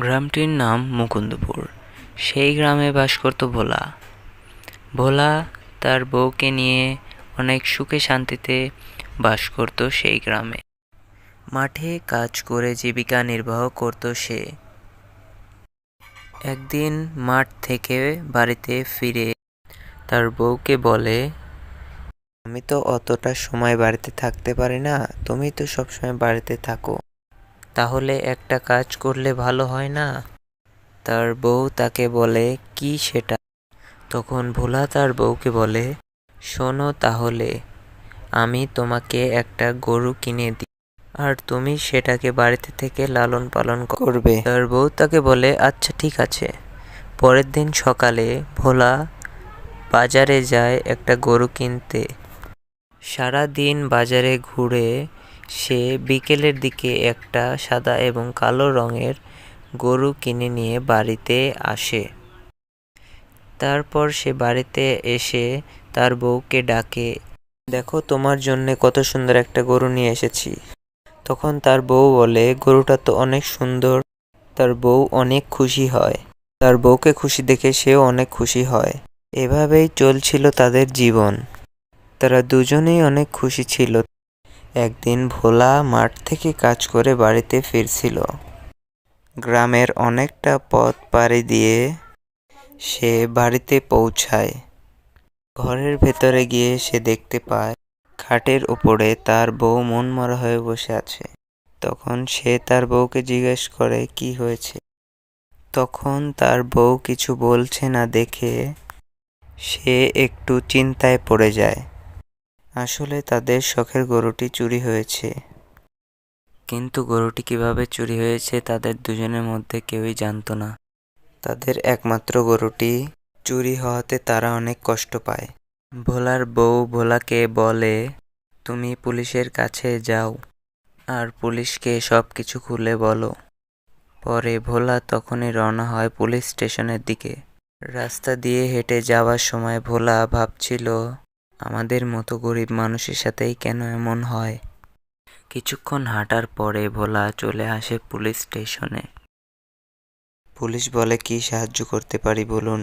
গ্রামটির নাম মুকুন্দপুর। সেই গ্রামে বাস করত ভোলা। ভোলা তার বউকে নিয়ে অনেক সুখে শান্তিতে বাস করত সেই গ্রামে। মাঠে কাজ করে জীবিকা নির্বাহ করত সে। একদিন মাঠ থেকে বাড়িতে ফিরে তার বউকে বলে, আমি তো অতটা সময় বাড়িতে থাকতে পারি না, তুমি তো সবসময় বাড়িতে থাকো। তাহলে একটা কাজ করলে ভালো হয় না? তার বউ তাকে বলে, কি সেটা? তখন ভোলা তার বউকে বলে, শোনো তাহলে, আমি তোমাকে একটা গরু কিনে দিই আর তুমি সেটাকে বাড়িতে থেকে লালন পালন করবে। তার বউ তাকে বলে আচ্ছা ঠিক আছে। পরের দিন সকালে ভোলা বাজারে যায় একটা গরু কিনতে। সারা দিন বাজারে ঘুরে সে বিকেলের দিকে একটা সাদা এবং কালো রঙের গরু কিনে নিয়ে বাড়িতে আসে। তারপর সে বাড়িতে এসে তার বউকে ডাকে, দেখো, তোমার জন্য কত সুন্দর একটা গরু নিয়ে এসেছি। তখন তার বউ বলে, গরুটা তো অনেক সুন্দর, তার বউ অনেক খুশি হয়। তার বউকে খুশি দেখে সেও অনেক খুশি হয়। এভাবেই চলছিল তাদের জীবন। তারা দুজনেই অনেক খুশি ছিল। একদিন ভোলা মাঠ থেকে কাজ করে বাড়িতে ফিরছিল। গ্রামের অনেকটা পথ পাড়ি দিয়ে সে বাড়িতে পৌঁছায়। ঘরের ভেতরে গিয়ে সে দেখতে পায়, খাটের উপরে তার বউ মনমরা হয়ে বসে আছে। তখন সে তার বউকে জিজ্ঞেস করে, কি হয়েছে? তখন তার বউ কিছু বলছে না দেখে সে একটু চিন্তায় পড়ে যায়। আসলে তাদের শখের গরুটি চুরি হয়েছে। কিন্তু গরুটি কীভাবে চুরি হয়েছে তাদের দুজনের মধ্যে কেউই জানতো না। তাদের একমাত্র গরুটি চুরি হওয়াতে তারা অনেক কষ্ট পায়। ভোলার বউ ভোলাকে বলে, তুমি পুলিশের কাছে যাও আর পুলিশকে সব কিছু খুলে বলো। পরে ভোলা তখনই রওনা হয় পুলিশ স্টেশনের দিকে। রাস্তা দিয়ে হেঁটে যাওয়ার সময় ভোলা ভাবছিল আমাদের মতো গরিব মানুষের সাথেই কেন এমন হয়? কিছুক্ষণ হাঁটার পরে ভোলা চলে আসে পুলিশ স্টেশনে। পুলিশ বলে, কি সাহায্য করতে পারি বলুন?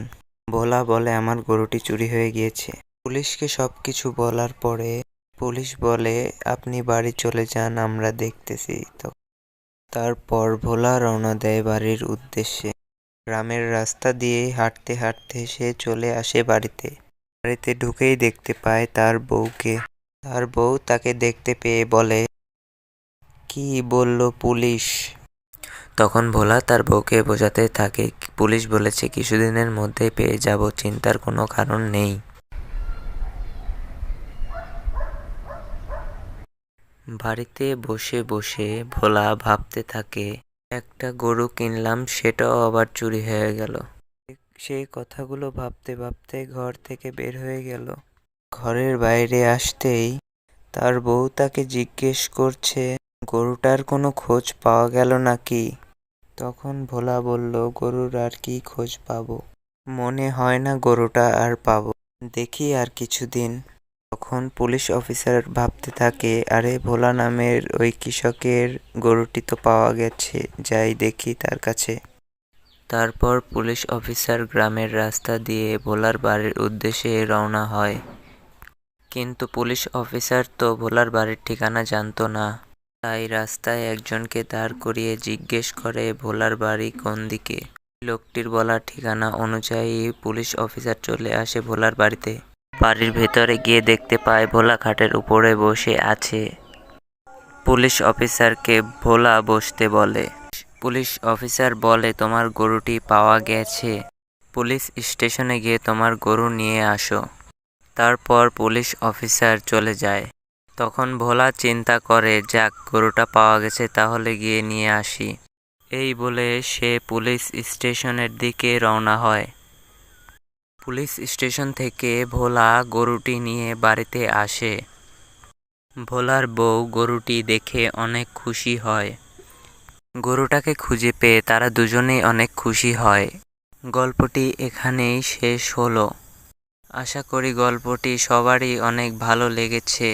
ভোলা বলে, আমার গরুটি চুরি হয়ে গিয়েছে। পুলিশকে সব কিছু বলার পরে পুলিশ বলে, আপনি বাড়ি চলে যান, আমরা দেখতেছি তো। তারপর ভোলা রওনা দেয় বাড়ির উদ্দেশ্যে। গ্রামের রাস্তা দিয়ে হাঁটতে হাঁটতে সে চলে আসে বাড়িতে। বাড়িতে ঢুকেই দেখতে পায় তার বউকে। তার বউ তাকে দেখতে পেয়ে বলে, কি বলল পুলিশ? তখন ভোলা তার বউকে বোঝাতে থাকে, পুলিশ বলেছে কিছুদিনের মধ্যে পেয়ে যাব, চিন্তার কোনো কারণ নেই। বাড়িতে বসে বসে ভোলা ভাবতে থাকে, একটা গরু কিনলাম, সেটাও আবার চুরি হয়ে গেল। সেই কথাগুলো ভাবতে ভাবতে ঘর থেকে বের হয়ে গেল। ঘরের বাইরে আসতেই তার বউ তাকে জিজ্ঞেস করছে, গরুটার কোনো খোঁজ পাওয়া গেল নাকি? তখন ভোলা বলল, গরুর আর কি খোঁজ পাবো? মনে হয় না গরুটা আর পাবো। দেখি আর কিছুদিন। তখন পুলিশ অফিসার ভাবতে থাকে, আরে ভোলা নামের ওই কৃষকের গরুটি তো পাওয়া গেছে, যাই দেখি তার কাছে। তারপর পুলিশ অফিসার গ্রামের রাস্তা দিয়ে ভোলার বাড়ির উদ্দেশ্যে রওনা হয়। কিন্তু পুলিশ অফিসার তো ভোলার বাড়ির ঠিকানা জানতো না। তাই রাস্তায় একজনকে দাঁড় করিয়ে জিজ্ঞেস করে ভোলার বাড়ি কোন দিকে। লোকটির বলা ঠিকানা অনুযায়ী পুলিশ অফিসার চলে আসে ভোলার বাড়িতে। বাড়ির ভেতরে গিয়ে দেখতে পায় ভোলা খাটের উপরে বসে আছে। পুলিশ অফিসারকে ভোলা বসতে বলে। পুলিশ অফিসার বলে, তোমার গরুটি পাওয়া গেছে। পুলিশ স্টেশনে গিয়ে তোমার গরু নিয়ে আসো। তারপর পুলিশ অফিসার চলে যায়। তখন ভোলা চিন্তা করে, যাক, গরুটা পাওয়া গেছে, তাহলে গিয়ে নিয়ে আসি। এই বলে সে পুলিশ স্টেশনের দিকে রওনা হয়। পুলিশ স্টেশন থেকে ভোলা গরুটি নিয়ে বাড়িতে আসে। ভোলার বউ গরুটি দেখে অনেক খুশি হয়। গরুটাকে খুঁজে পেয়ে তারা দুজনেই অনেক খুশি হয়। গল্পটি এখানেই শেষ হলো। আশা করি গল্পটি সবারই অনেক ভালো লেগেছে।